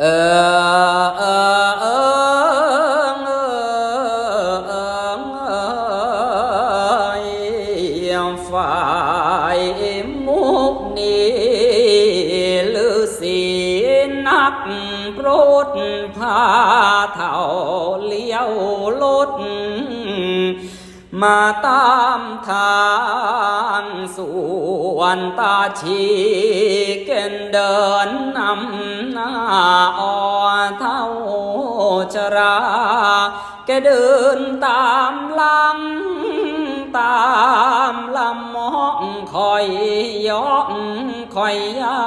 เมาตามทางส่วนตาชีเกนเดินนำหน้าอ่อเท่าชราแกเดินตามลังตามลำมองคอยยอกคอยย่า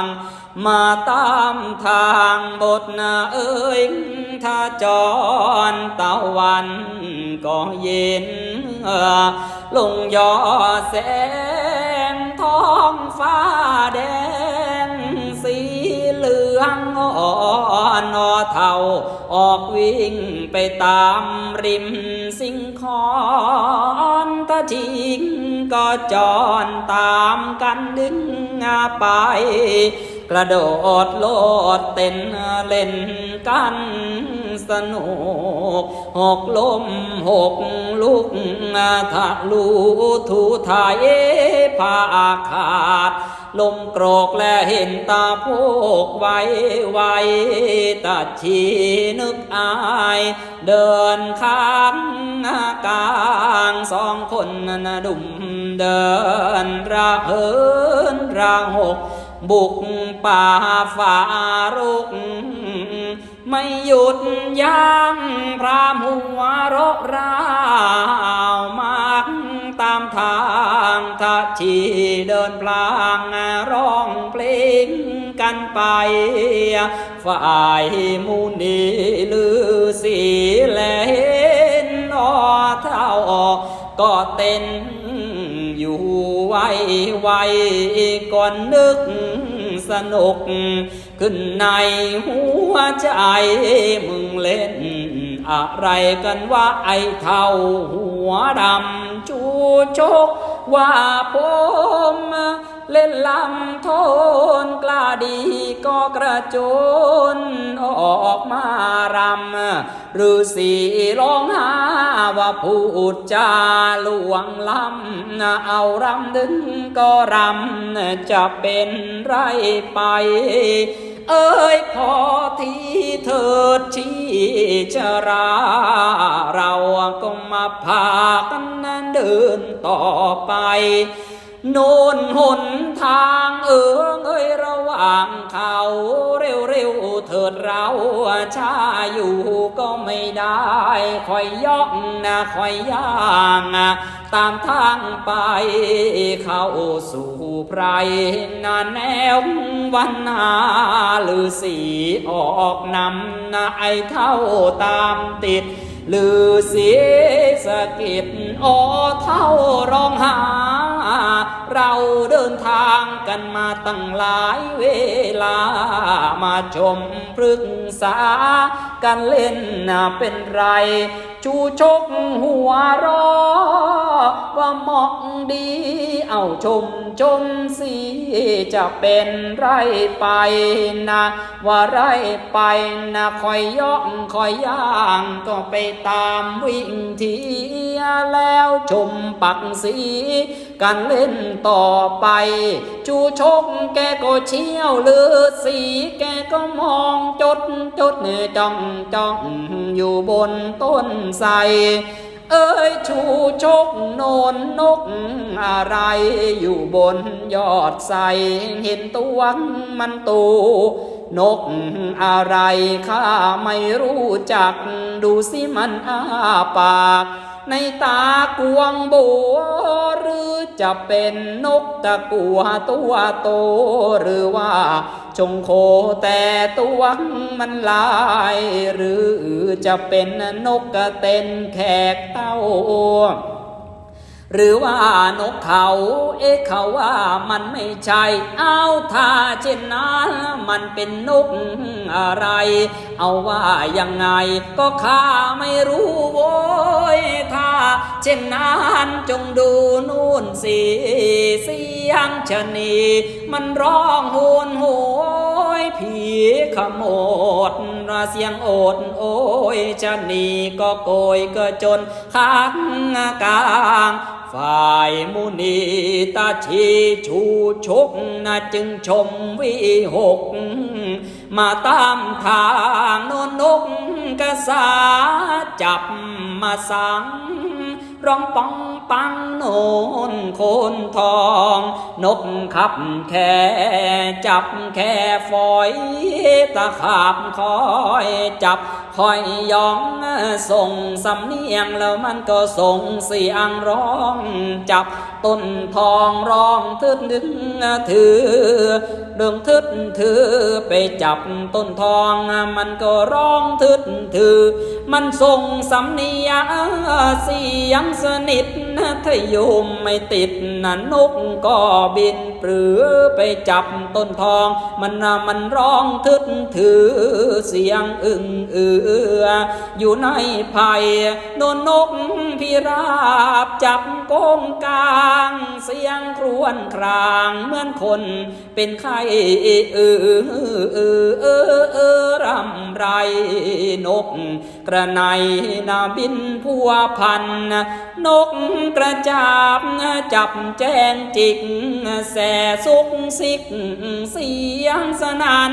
ง มาตามทางบทนาเอ้ยถ้าจรตะวันก็เย็น ลงยอแสงท้องฟ้าแดง สีเหลืองอ่อนอเทาออกวิ่งไปตามริมสิงคอนตะทิงก็จรตามกันดึงไป กระโดดโลดเต้นเล่นกันสนุกหกลมหกลุกทะลุทูทายผาขาด ลมโกรกและเห็นตาพวกไว้ไว้ตัดชีนึกอาย เดินข้างกลางสองคนนดุมเดินระเหินระหก บุกป่าฝ่ารุก ไม่หยุดยั้งพรามหัวเรกราวมากตามทางทัชีเดินพลางร้องเพลงกันไป ฝ่ายมูนีลือสีแลเห็นอเท่าก็เต้นอยู่ ไวไวก่อนนึกสนุก ขึ้นในหัวใจมึงเล่น อะไรกันว่าไอ้เท่าหัวดำจูชกว่าผม เล่นลำโทนกล้าดีก็กระโจนออกมารำหรือสีร้องหาว่าพูดจาลวงลำเอารำดึงก็รำจะเป็นไรไป เอ้ยพอที่เถิดชี้ชราเราก็มาพากันนั้นเดินต่อไป โน่นหนทางเอิงเอ้ยระหว่างเขาเร็วเร็วๆเถิดเราช้าอยู่ก็ไม่ได้คอยย่องนะคอยย่างนะตามทางไปเข้าสู่ไพรนาแนววันนาหรือสีออกนำนะไอเข้าตามติดลือเสียสะกิดโอเท่า กันมาตั้งหลายเวลา มาชมพฤกษา กันเล่นเป็นไร ชูชกหัวร้อน ว่ามาะดี เอาชมชมสิจะเป็นไรไปนะ ว่าไรไปนะคอยย่องคอยย่างก็ไปตามวิ่งทีแล้วชมปักสีกันเล่นต่อไป จูชกแกก็เชี่ยวเลือสีแกก็มองจดจดจ้องจ้องอยู่บนต้นไทร เอ้ยชูชกโนนนกอะไรอยู่บนยอดใสเห็นตัวมันตูนกอะไรข้าไม่รู้จัก ดูสิมันอ้าปาก ในตากวงบัวหรือจะเป็นนกตะกัวตัวโต หรือว่าชงโคแต่ตัวมันลาย หรือจะเป็นนกกระเต็นแขกเต้า หรือว่านกเขาเอ๊ะเขาว่ามันไม่ใช่เอาถ้าเช่นนั้นมันเป็นนกอะไร เอาว่ายังไงก็ข้าไม่รู้โว้ยถ้าเช่นนั้นจงดูนู่นสิเสียงชะนีมันร้องโหนโหยผีขโมดราเสียงโอดโอ้ยจะนีก็โกยก็จนข้างกลาง ฝ่ายมุนีตาชีชูชกนะจึงชมวิหก มาตามทางโนนนกกระสาจับมาสังร้องปองปังโนนโคนทอง นกขับแค่จับแค่ฝอยตะขาบคอยจับ คอยยองส่งสำเนียงแล้วมันก็ส่งเสียงร้องจับ ต้นทองร้องทึดนึงถือเรื่องทึดถือไปจับต้นทองมันก็ร้องทึดถือ มันส่งสำเนียงเสียงสนิทนะถ้ายมไม่ติดนนกก็บินปรือไปจับต้นทอง มันมันร้องทึดถือเสียงอึงเอืออยู่ในไผ่โดนนกพิราบจับโกงกลางเสียงครวญครางเหมือนคนเป็นไข้เออเออเออเออรำไรนกกระไนนาบินพัวพัน นกกระจาบจับแจ้งจิก แสสุกสิกเสียงสนัน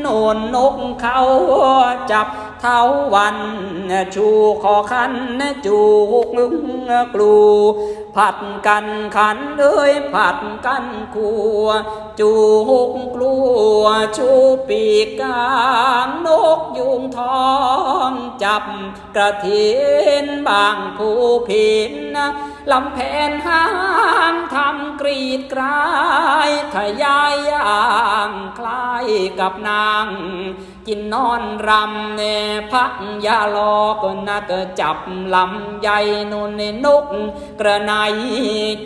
โนนนกเขาจับเท้าวันชูคอคันจูกลุงกลู ผัดกันขันเอ้ยผัดกันขัว จูหกกลัวชูปีกกางนกยุงทอง จับกระถินบางผู้ผิน ลำแผนห้างทำกรีดกรายขยายย่างคล้ายกับนาง กินนอนรำเนพักยาลอกนักจับลำใหญ่นนนนก กระไน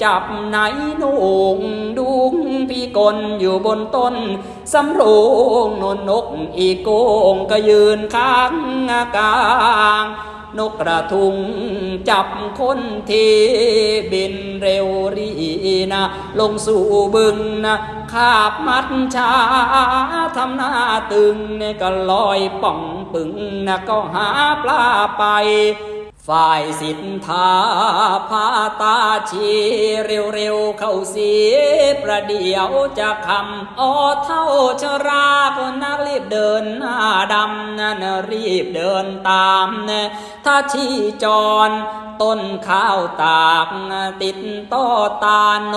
จับไหนนุ่งดุงพี่กลอยู่บนต้นสำโรงนนนกอีโกงก็ยืนข้างกลาง นกกระทุงจับคนที่บินเร็วรีนะ ลงสู่บึงนะขาบมัดชาทำหน้าตึงเนี่ยก็ลอยป่องปึงนะก็หาปลาไป ฝ่ายสิทธาพาตาชีเร็วๆเข้าเสียประเดี๋ยวจะคำอ้อเท่าชราก็นักรีบเดินหน้าดำนั่นน่ะรีบเดินตามนะถ้าชีจรต้นข้าวตากติดต้อตาโน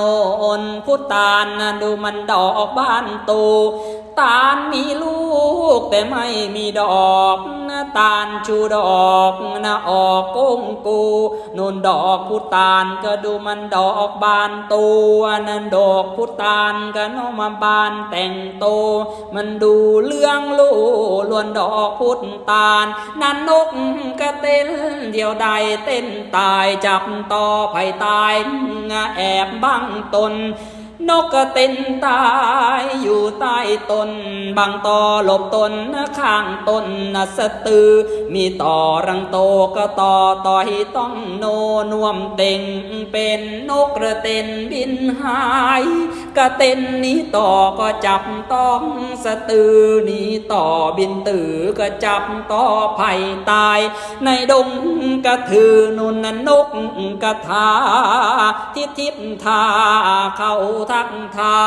นพุตานดูมันดอกบ้านตู ตาลมีลูกแต่ไม่มีดอกนะตาลชูดอกนะออกก้งกูนูนดอกพุตานก็ดูมันดอกบานตัวนันดอกพุตานก็น้องมาบานแต่งโต มันดูเรื่องลูล้วนดอกพุตานนันนกกระเต้นเดียวใดเต้นตายจับต่อไผ่ตายแอบบังตน นกกระเต็นตายอยู่ใต้ต้น บางตอหลบต้นข้างต้นนะสตือ มีต่อรังโตก็ต่อต่อยต้องโนนวมเต็งเป็นนกกระเต็นบินหายกระเต้นนี้ต่อก็จับต้องสตือนี้ต่อบินตือก็จับต่อไผ่ตาย ในดงกระถือนุนนนกกระทาทิทิศทาเข้าทักทา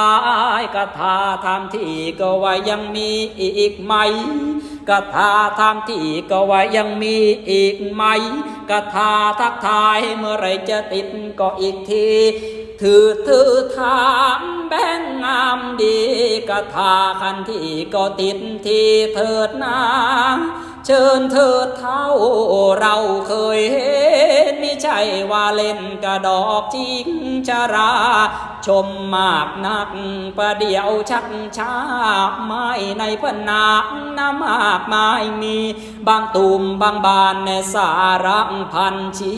ยกระทาทำที่ก็ว่ายังมีอีกไหมกระทาทำที่ก็ว่ายังมีอีกไหมกระทาทักทายเมื่อไรจะติดก็อีกที ถือถือถามแบงงามดีกระทาคันที่ก็ติดที่เถิดนาเชิญเถิดเท่าเราเคยเห็นมิใช่ว่าเล่นกระดอกจริงชรา ชมมากนักประเดี๋ยวชักช้าไม่ในพนาน้ำมากมายมี บางตุ่มบางบานในสาระพันชี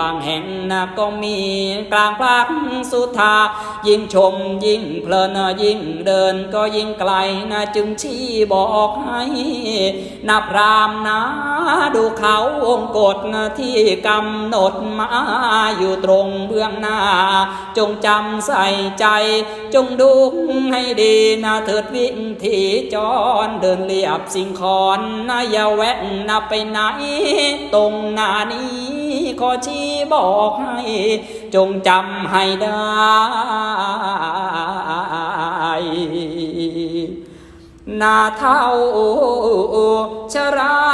บางแห่งนะก็มีกลางพลักสุธายิ่งชมยิ่งเพลินยิ่งเดินก็ยิ่งไกลนะจึงชี้บอกให้นับรามนะดูเขาองกฎที่กำหนดมาอยู่ตรงเบื้องหน้า จงจำเสใจ จงดูให้ดีนะเถิดวิ่งที่จรเดินเรียบสิ่งคอนนะอย่าแวะนะไปไหน ตรงหน้านี้ขอชี้บอกให้ จงจำให้ได้นาเท่าชรา